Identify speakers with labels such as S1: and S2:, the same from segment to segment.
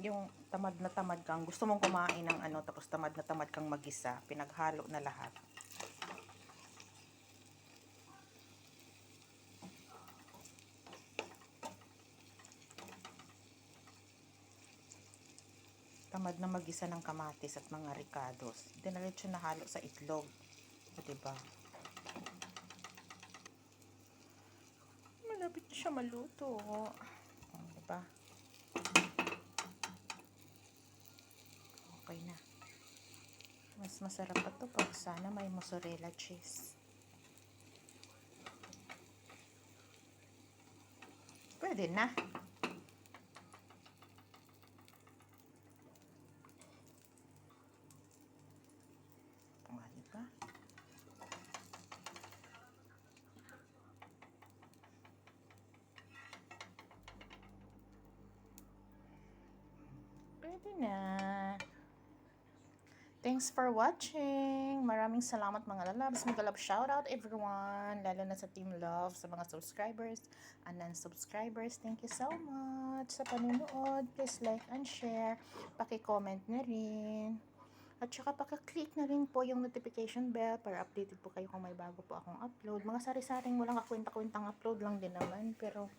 S1: yung tamad na tamad kang, gusto mong kumain ng ano, tapos tamad na tamad kang magisa, pinaghalo na lahat. Tamad na magisa ng kamatis at mga ricados. Dinalit siya nahalo sa itlog. O, diba? Malapit na siya maluto. O, diba? Okay na. Mas masarap pa to pag sana may mozzarella cheese. Pwede na. O, diba? Pwede na. Thanks for watching. Maraming salamat mga lalabs. Mga love shoutout everyone. Lalo na sa Team Love, sa mga subscribers and non-subscribers. Thank you so much sa panunood. Please like and share. Paki-comment na rin. At saka paka-click na rin po yung notification bell para updated po kayo kung may bago po akong upload. Mga sari-saring walang kakwenta-kwentang upload lang din naman. Pero,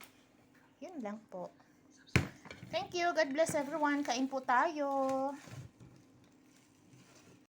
S1: yun lang po. Thank you. God bless everyone. Kain po tayo.